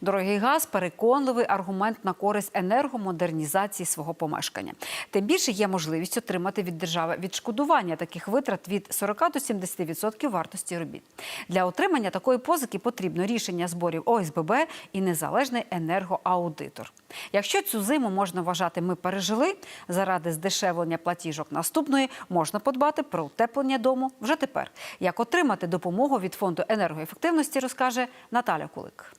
Дорогий газ переконливий аргумент на користь енергомодернізації свого помешкання. Тим більше є можливість отримати від держави відшкодування таких витрат від 40 до 70% вартості робіт. Для отримання такої позики потрібно рішення зборів ОСББ і незалежний енергоаудитор. Якщо цю зиму можна вважати, ми пережили заради здешевлення платіжок наступної, можна подбати про утеплення дому вже тепер. Як отримати допомогу від фонду енергоефективності, розкаже Наталя Кулик.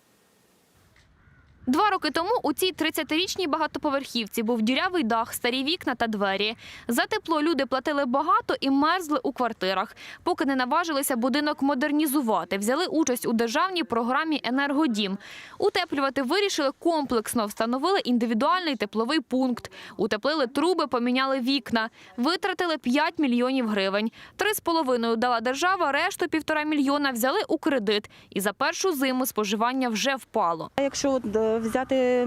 Два роки тому у цій 30-річній багатоповерхівці був дірявий дах, старі вікна та двері. За тепло люди платили багато і мерзли у квартирах. Поки не наважилися будинок модернізувати, взяли участь у державній програмі «Енергодім». Утеплювати вирішили комплексно, встановили індивідуальний тепловий пункт. Утеплили труби, поміняли вікна. Витратили 5 мільйонів гривень. Три з половиною дала держава, решту півтора мільйона взяли у кредит. І за першу зиму споживання вже впало. Якщо е, взяти,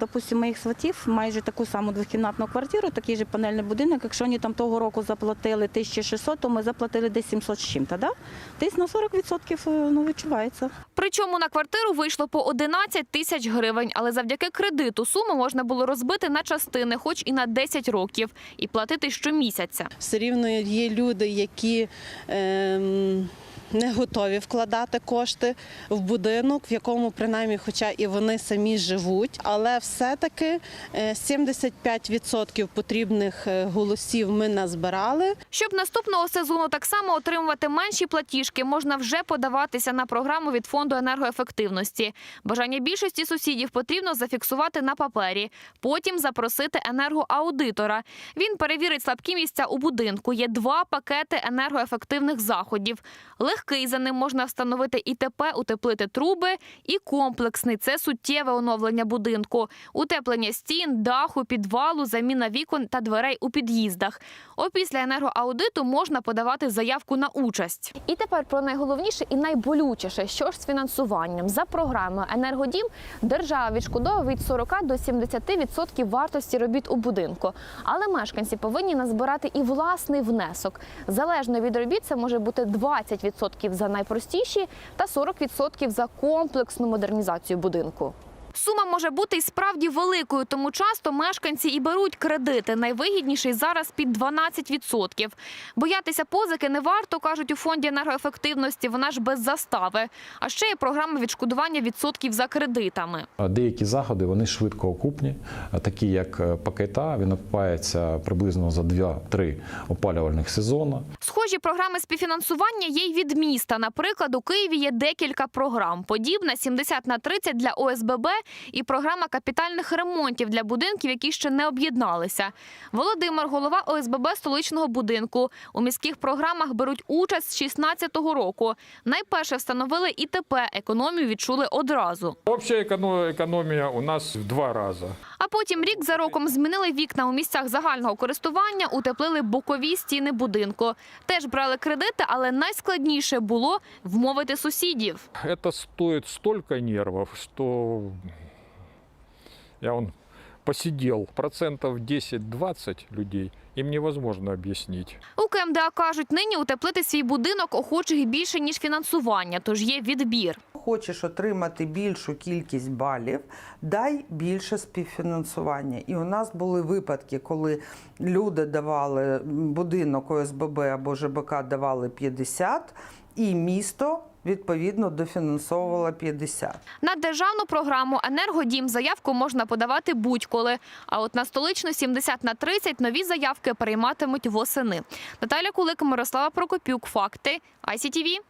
допустимо, моїх сватів, майже таку саму двохкімнатну квартиру, такий же панельний будинок, якщо вони там того року заплатили 1600, то ми заплатили десь 700 з чим-то, да? Десь на 40% е, ну, відчувається. Причому на квартиру вийшло по 11 тисяч гривень, але завдяки кредиту суму можна було розбити на частини, хоч і на 10 років, і платити щомісяця. все рівно є люди, які ем, не готові вкладати кошти в будинок, в якому принаймні, хоча і вони самі живуть, але все-таки е, 75% потрібних е, голосів ми назбирали. Щоб наступного сезону так само отримувати менші платіжки, можна вже подаватися на програму від фонду енергоефективності. Бажання більшості сусідів потрібно зафіксувати на папері, потім запросити енергоаудитора. Він перевірить слабкі місця у будинку. Є два пакети енергоефективних заходів. Легкий за ним можна встановити ІТП, утеплити труби, і комплексний це суттєве оновлення будинку, утеплення стін, даху, підвалу, заміна вікон та дверей у під'їздах. Опісля енергоаудиту можна подавати заявку на участь. І тепер про найголовніше і найболючіше, що ж з фінансуванням за програмою Енергодім держава відшкодовує від 40 до 70% вартості робіт у будинку. Але мешканці повинні назбирати і власний внесок. Залежно від робіт, це може бути 20% за найпростіші та 40% за комплексну модернізацію будинку. Сума може бути і справді великою, тому часто мешканці і беруть кредити. Найвигідніший зараз під 12%. Боятися позики не варто, кажуть у фонді енергоефективності. Вона ж без застави. А ще є програма відшкодування відсотків за кредитами. Деякі заходи вони швидко окупні, такі як е, пакета. Він окупається приблизно за 2-3 опалювальних сезони. Схожі програми співфінансування є й від міста. Наприклад, у Києві є декілька програм. Подібна 70 на 30 для ОСББ і програма капітальних ремонтів для будинків, які ще не об'єдналися. Володимир, голова ОСББ столичного будинку. У міських програмах беруть участь з 16-го року. Найперше встановили ІТП. Економію відчули одразу. Общая эконо- экономия у нас в два раза. А потім рік за роком змінили вікна у місцях загального користування, утеплили бокові стіни будинку. Теж брали кредити, але найскладніше було вмовити сусідів. Это стоит столько нервов, что я он посидел. Процентов 10-20 людей им невозможно объяснить. У КМДА кажуть, нині утеплити свій будинок охочих більше, ніж фінансування, тож є відбір. Хочеш отримати більшу кількість балів, дай більше співфінансування. І у нас були випадки, коли люди давали будинок ОСББ або ЖБК давали 50, і місто відповідно дофінансовувала 50. На державну програму «Енергодім» заявку можна подавати будь-коли. А от на столичну 70 на 30 нові заявки прийматимуть восени. Наталя Кулик, Мирослава Прокопюк. Факти. ICTV.